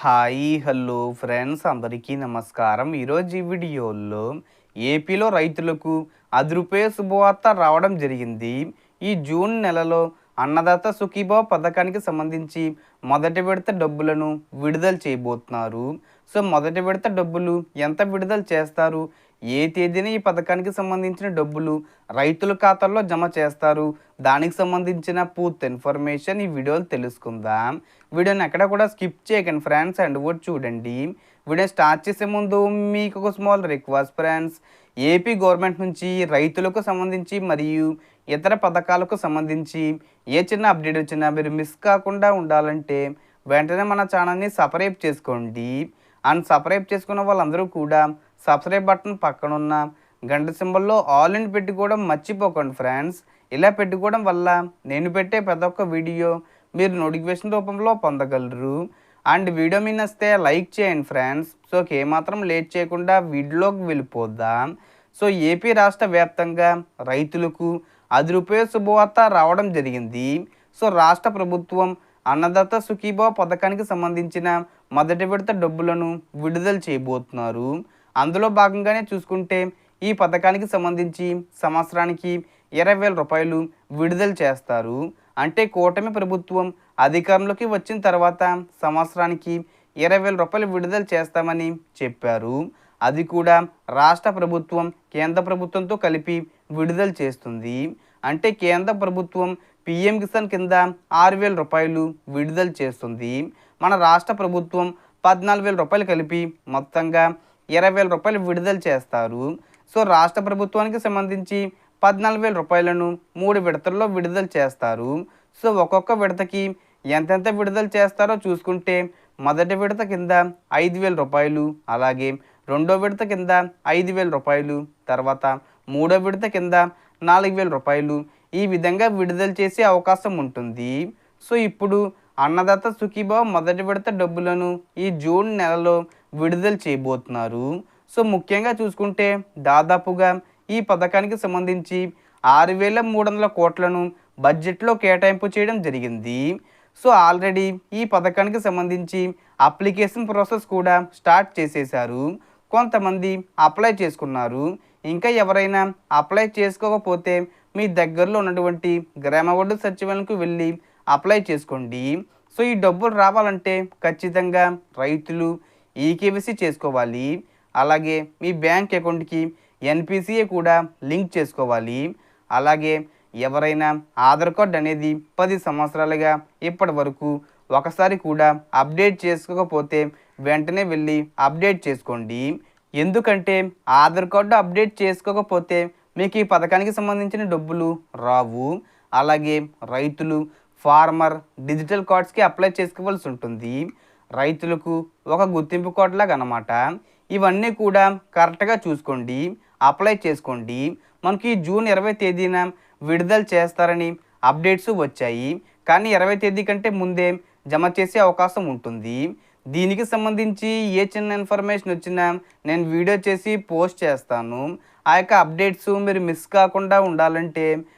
Hi hello friends. అందరికీ నమస్కారం. ఈరోజు ఈ వీడియోలో ఏపీలో రైతులకు అది శుభవార్త రావడం జరిగింది. ఈ జూన్ నెలలో అన్నదాత సుఖీభావ పథకానికి సంబంధించి మొదటి విడత డబ్బులను విడుదల చేయబోతున్నారు. సో మొదటి విడత డబ్బులు ఎంత విడుదల చేస్తారు? ఏ తేదీన ఈ పథకానికి సంబంధించిన డబ్బులు రైతుల ఖాతాల్లో జమ చేస్తారు? దానికి సంబంధించిన పూర్తి ఇన్ఫర్మేషన్ ఈ వీడియోలో తెలుసుకుందాం. వీడియోని ఎక్కడ కూడా స్కిప్ చేయకండి ఫ్రెండ్స్ అండ్ కూడా చూడండి. వీడియో స్టార్ట్ చేసే ముందు మీకు ఒక small request friends. AP government నుంచి రైతులకు సంబంధించి మరియు ఇతర పథకాలకు సంబంధించి ఏ చిన్న అప్డేట్ వచ్చినా మీరు మిస్ కాకుండా ఉండాలంటే వెంటనే మన ఛానల్ని సపరేట్ చేసుకోండి. అండ్ సపరేట్ చేసుకున్న వాళ్ళందరూ కూడా సబ్స్క్రైబ్ బటన్ పక్కన ఉన్న గంట సింబల్లో ఆల్ ఇన్ పెట్టుకోవడం మర్చిపోకండి ఫ్రెండ్స్. ఇలా పెట్టుకోవడం వల్ల నేను పెట్టే ప్రతి ఒక్క వీడియో మీరు నోటిఫికేషన్ రూపంలో పొందగలరు. అండ్ వీడియో మీ నస్తే లైక్ చేయండి ఫ్రెండ్స్. సో ఏమాత్రం లేట్ చేయకుండా వీడియోలోకి వెళ్ళిపోద్దాం సో ఏపీ రాష్ట్ర వ్యాప్తంగా రైతులకు అది రూపాయ శుభవార్త రావడం జరిగింది. సో రాష్ట్ర ప్రభుత్వం అన్నదాత సుఖీభావ పథకానికి సంబంధించిన మొదటి విడత డబ్బులను విడుదల చేయబోతున్నారు. అందులో భాగంగానే చూసుకుంటే ఈ పథకానికి సంబంధించి సంవత్సరానికి ఇరవై వేల రూపాయలు విడుదల చేస్తారు. అంటే కూటమి ప్రభుత్వం అధికారంలోకి వచ్చిన తర్వాత సంవత్సరానికి ఇరవై వేల రూపాయలు విడుదల చేస్తామని చెప్పారు. అది కూడా రాష్ట్ర ప్రభుత్వం కేంద్ర ప్రభుత్వంతో కలిపి విడుదల చేస్తుంది. అంటే కేంద్ర ప్రభుత్వం పిఎం కిసాన్ కింద ఆరు వేల రూపాయలు విడుదల చేస్తుంది. మన రాష్ట్ర ప్రభుత్వం పద్నాలుగు వేల రూపాయలు కలిపి మొత్తంగా ఇరవై వేల రూపాయలు విడుదల చేస్తారు. సో రాష్ట్ర ప్రభుత్వానికి సంబంధించి పద్నాలుగు వేల రూపాయలను మూడు విడతల్లో విడుదల చేస్తారు. సో ఒక్కొక్క విడతకి ఎంతెంత విడుదల చేస్తారో చూసుకుంటే మొదటి విడత కింద ఐదు వేల రూపాయలు అలాగే రెండో విడత కింద ఐదు వేల రూపాయలు తర్వాత మూడో విడత కింద నాలుగు వేల రూపాయలు ఈ విధంగా విడుదల చేసే అవకాశం ఉంటుంది. సో ఇప్పుడు అన్నదాత సుఖీభావ మొదటి విడత డబ్బులను ఈ జూన్ నెలలో విడుదల చేయబోతున్నారు. సో ముఖ్యంగా చూసుకుంటే దాదాపుగా ఈ పథకానికి సంబంధించి ఆరు వేల మూడు వందల కోట్లను బడ్జెట్లో కేటాయింపు చేయడం జరిగింది. సో ఆల్రెడీ ఈ పథకానికి సంబంధించి అప్లికేషన్ ప్రాసెస్ కూడా స్టార్ట్ చేసేశారు. కొంతమంది అప్లై చేసుకున్నారు. ఇంకా ఎవరైనా అప్లై చేసుకోకపోతే మీ దగ్గరలో ఉన్నటువంటి గ్రామ వార్డు సచివాలయంకు వెళ్ళి అప్లై చేసుకోండి. సో ఈ డబ్బులు రావాలంటే ఖచ్చితంగా రైతులు ఈకేవీసీ చేసుకోవాలి. అలాగే మీ బ్యాంక్ అకౌంట్కి ఎన్పిసిఏ కూడా లింక్ చేసుకోవాలి. అలాగే ఎవరైనా ఆధార్ కార్డ్ అనేది పది సంవత్సరాలుగా ఇప్పటి వరకు ఒకసారి కూడా అప్డేట్ చేసుకోకపోతే వెంటనే వెళ్ళి అప్డేట్ చేసుకోండి. ఎందుకంటే ఆధార్ కార్డు అప్డేట్ చేసుకోకపోతే మీకు ఈ పథకానికి సంబంధించిన డబ్బులు రావు. అలాగే రైతులు ఫార్మర్ డిజిటల్ కార్డ్స్కి అప్లై చేసుకోవాల్సి ఉంటుంది. రైతులకు ఒక గుర్తింపు కార్డు లాగా అనమాట ఇవన్నీ కూడా కరెక్ట్గా చూసుకోండి అప్లై చేసుకోండి. మనకి జూన్ ఇరవై తేదీన విడుదల చేస్తారని అప్డేట్స్ వచ్చాయి. కానీ ఇరవై తేదీ కంటే ముందే జమ చేసే అవకాశం ఉంటుంది. దీనికి సంబంధించి ఏ చిన్న ఇన్ఫర్మేషన్ వచ్చినా నేను వీడియో చేసి పోస్ట్ చేస్తాను. ఆ యొక్క అప్డేట్స్ మీరు మిస్ కాకుండా ఉండాలంటే